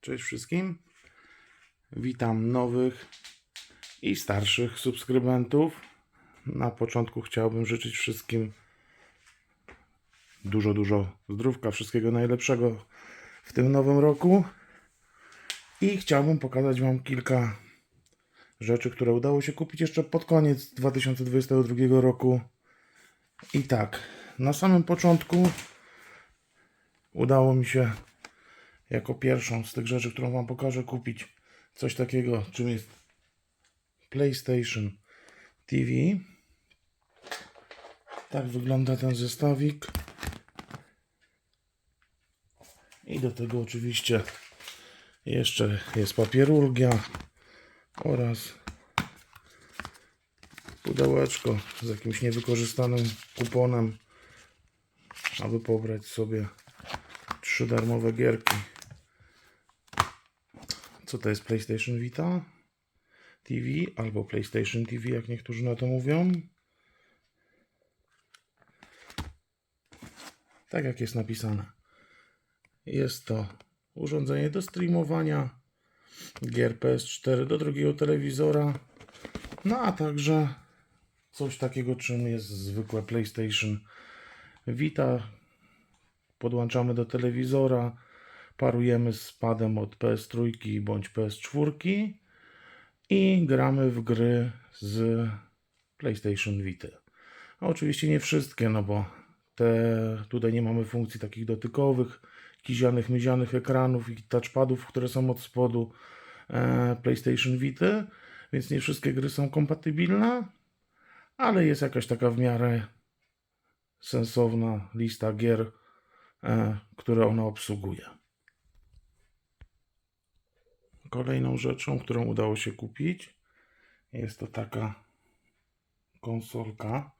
Cześć wszystkim. Witam nowych i starszych subskrybentów. Na początku chciałbym życzyć wszystkim dużo, dużo zdrówka, wszystkiego najlepszego w tym nowym roku. I chciałbym pokazać Wam kilka rzeczy, które udało się kupić jeszcze pod koniec 2022 roku. I tak, na samym początku udało mi się jako pierwszą z tych rzeczy, którą Wam pokażę, kupić coś takiego, czym jest PlayStation TV. Tak wygląda ten zestawik. I do tego oczywiście jeszcze jest papierulgia oraz pudełeczko z jakimś niewykorzystanym kuponem, aby pobrać sobie trzy darmowe gierki. Co to jest PlayStation Vita? TV albo PlayStation TV, jak niektórzy na to mówią. Tak jak jest napisane. Jest to urządzenie do streamowania gier PS4 do drugiego telewizora. No a także coś takiego, czym jest zwykłe PlayStation Vita. Podłączamy do telewizora, parujemy z padem od PS3 bądź PS4 i gramy w gry z PlayStation Vita. A oczywiście nie wszystkie, no bo te, tutaj nie mamy funkcji takich dotykowych, kizianych, myzianych ekranów i touchpadów, które są od spodu e, PlayStation Vita, więc nie wszystkie gry są kompatybilne, ale jest jakaś taka w miarę sensowna lista gier, e, które ona obsługuje. Kolejną rzeczą, którą udało się kupić, jest to taka konsolka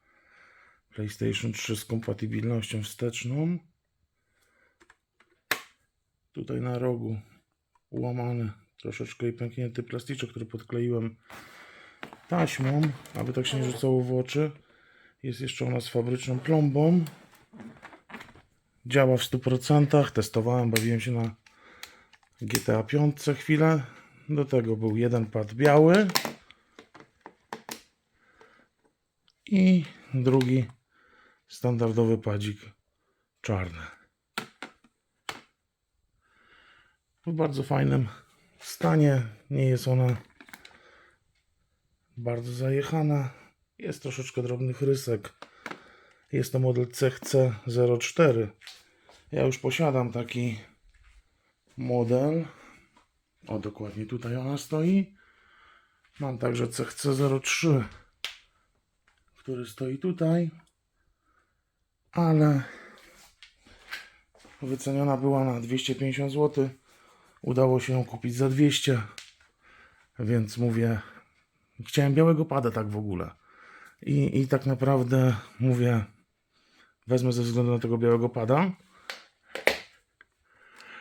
PlayStation 3 z kompatybilnością wsteczną. Tutaj na rogu ułamany troszeczkę i pęknięty plasticzek, który podkleiłem taśmą, aby tak się nie rzucało w oczy. Jest jeszcze ona z fabryczną plombą. Działa w 100%. Testowałem, bawiłem się na GTA 5 chwilę. Do tego był jeden pad biały i drugi standardowy padzik czarny. W bardzo fajnym stanie. Nie jest ona bardzo zajechana. Jest troszeczkę drobnych rysek. Jest to model CHC04. Ja już posiadam taki model. O, dokładnie tutaj ona stoi. Mam także CHC03, który stoi tutaj, ale wyceniona była na 250 zł. Udało się ją kupić za 200, więc mówię, chciałem białego pada tak w ogóle. I, i tak naprawdę mówię, wezmę ze względu na tego białego pada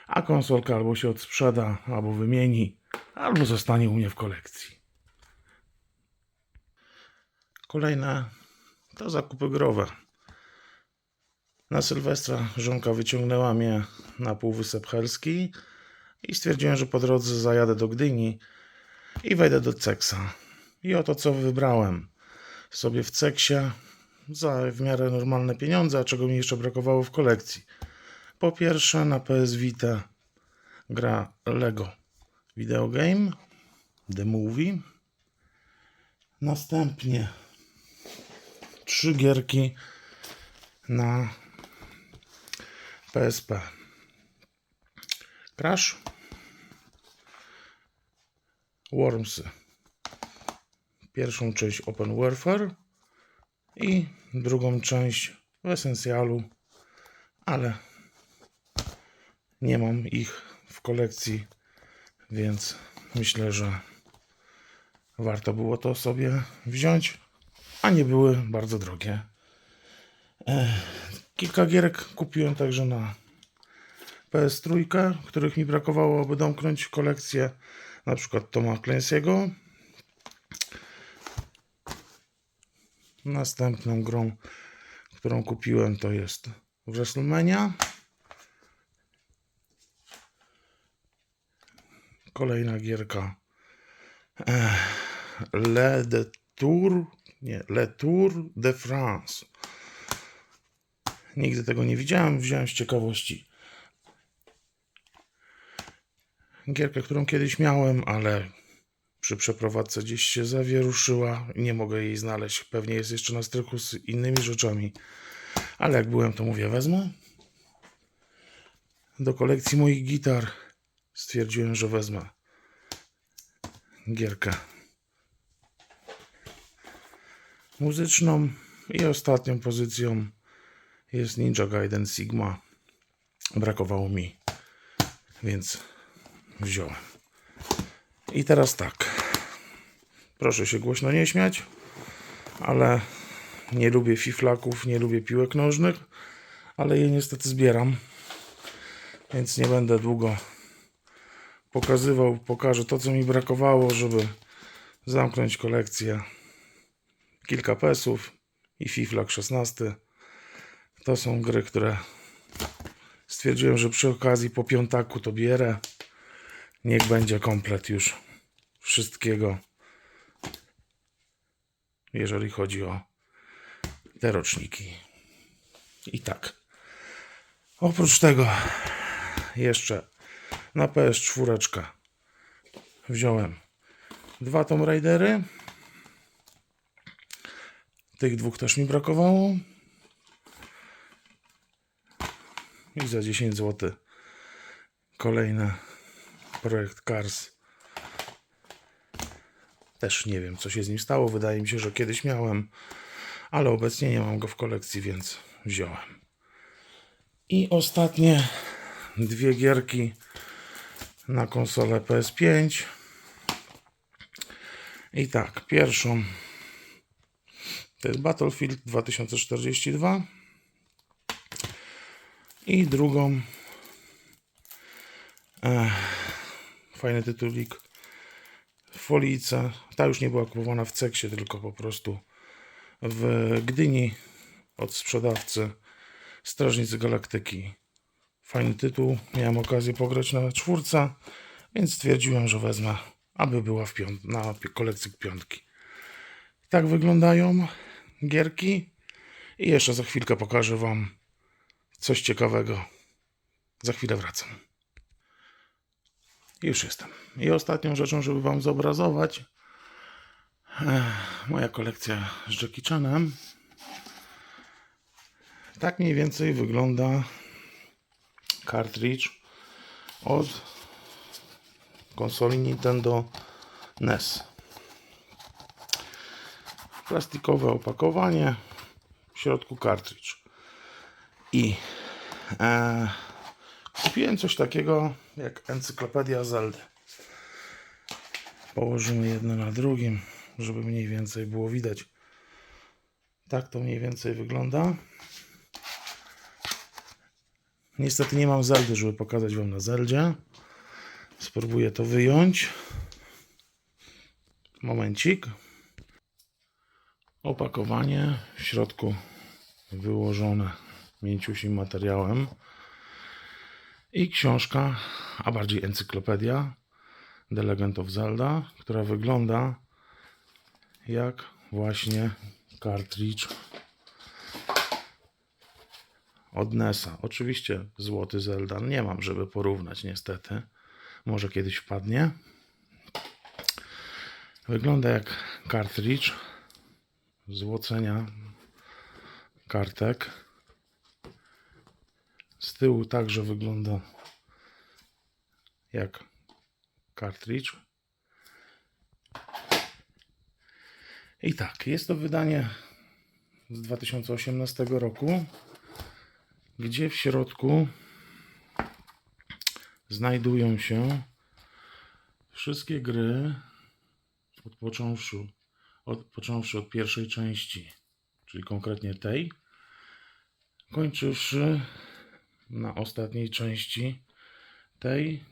a konsolka albo się odsprzeda, albo wymieni, albo zostanie u mnie w kolekcji. Kolejne to zakupy growe. Na Sylwestra żonka wyciągnęła mnie na Półwysep Helski i stwierdziłem, że po drodze zajadę do Gdyni i wejdę do Ceksa. I oto co wybrałem sobie w Ceksie za w miarę normalne pieniądze, a czego mi jeszcze brakowało w kolekcji. Po pierwsze na PS Vita gra Lego Video Game The Movie. Następnie trzy gierki na PSP. Crash Wormsy. Pierwszą część Open Warfare i drugą część w Essentialu, ale nie mam ich w kolekcji, więc myślę, że warto było to sobie wziąć, a nie były bardzo drogie. E, Kilka gierek kupiłem także na PS3, których mi brakowało, aby domknąć kolekcję, na przykład Toma Clancy'ego. Następną grą, którą kupiłem, to jest WrestleMania. Kolejna gierka. Le de Tour. Nie, Le Tour de France. Nigdy tego nie widziałem, wziąłem z ciekawości. Gierkę, którą kiedyś miałem, ale przy przeprowadzce gdzieś się zawieruszyła i nie mogę jej znaleźć. Pewnie jest jeszcze na strychu z innymi rzeczami. Ale jak byłem, to mówię, wezmę. Do kolekcji moich gitar stwierdziłem, że wezmę gierkę muzyczną i ostatnią pozycją jest Ninja Gaiden Sigma. Brakowało mi, więc wziąłem. I teraz tak. Proszę się głośno nie śmiać, ale nie lubię fiflaków, nie lubię piłek nożnych, ale je niestety zbieram. Więc nie będę długo pokazywał. Pokażę to, co mi brakowało, żeby zamknąć kolekcję. Kilka pesów i fiflak 16. To są gry, które stwierdziłem, że przy okazji po piątaku to bierę. Niech będzie komplet już wszystkiego, jeżeli chodzi o te roczniki. I tak. Oprócz tego jeszcze na PS4 wziąłem dwa Tomb Raidery. Tych dwóch też mi brakowało. I za 10 zł kolejny projekt Cars. Też nie wiem, co się z nim stało. Wydaje mi się, że kiedyś miałem, ale obecnie nie mam go w kolekcji, więc wziąłem. I ostatnie dwie gierki na konsolę PS5. I tak, pierwszą to jest Battlefield 2042 i drugą e, fajny tytulik Folica. Ta już nie była kupowana w Ceksie, tylko po prostu w Gdyni od sprzedawcy Strażnicy Galaktyki. Fajny tytuł. Miałem okazję pograć na czwórce, więc stwierdziłem, że wezmę, aby była w piąt- na kolekcji piątki. Tak wyglądają gierki. I jeszcze za chwilkę pokażę Wam coś ciekawego. Za chwilę wracam. Już jestem. I ostatnią rzeczą, żeby Wam zobrazować, eh, moja kolekcja z Jackie Chanem. Tak mniej więcej wygląda cartridge od konsoli Nintendo NES. Plastikowe opakowanie, w środku cartridge. I e, kupiłem coś takiego jak encyklopedia Zelda. Położymy jedno na drugim, żeby mniej więcej było widać. Tak to mniej więcej wygląda. Niestety nie mam Zeldy, żeby pokazać Wam na Zeldzie. Spróbuję to wyjąć. Momencik. Opakowanie w środku wyłożone mięciusim materiałem. I książka, a bardziej encyklopedia The Legend of Zelda, która wygląda jak właśnie cartridge od NESa. Oczywiście złoty Zelda nie mam, żeby porównać niestety. Może kiedyś wpadnie. Wygląda jak cartridge złocenia kartek. Z tyłu także wygląda jak cartridge. I tak, jest to wydanie z 2018 roku gdzie w środku znajdują się wszystkie gry, od począwszy, od, począwszy od pierwszej części, czyli konkretnie tej, kończywszy na ostatniej części tej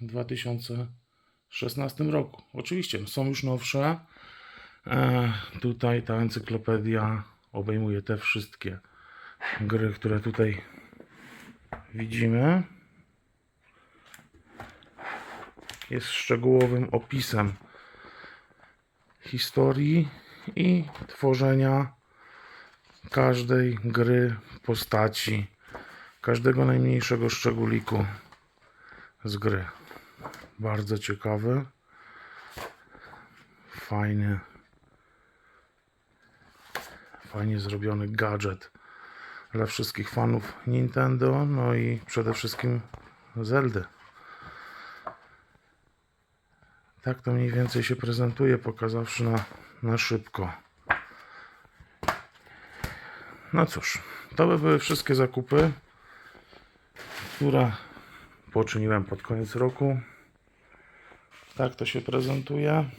w 2016 roku. Oczywiście są już nowsze. E, tutaj ta encyklopedia obejmuje te wszystkie gry, które tutaj widzimy. jest szczegółowym opisem historii i tworzenia każdej gry, postaci, każdego najmniejszego szczególiku z gry. Bardzo ciekawy, fajny, fajnie zrobiony gadżet dla wszystkich fanów Nintendo, no i przede wszystkim Zeldy. Tak to mniej więcej się prezentuje, pokazawszy na, na szybko. No cóż, to by były wszystkie zakupy, które poczyniłem pod koniec roku. Tak to się prezentuje.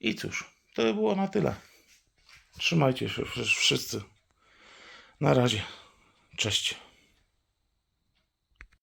I cóż, to by było na tyle. Trzymajcie się wsz- wszyscy. Na razie. Cześć.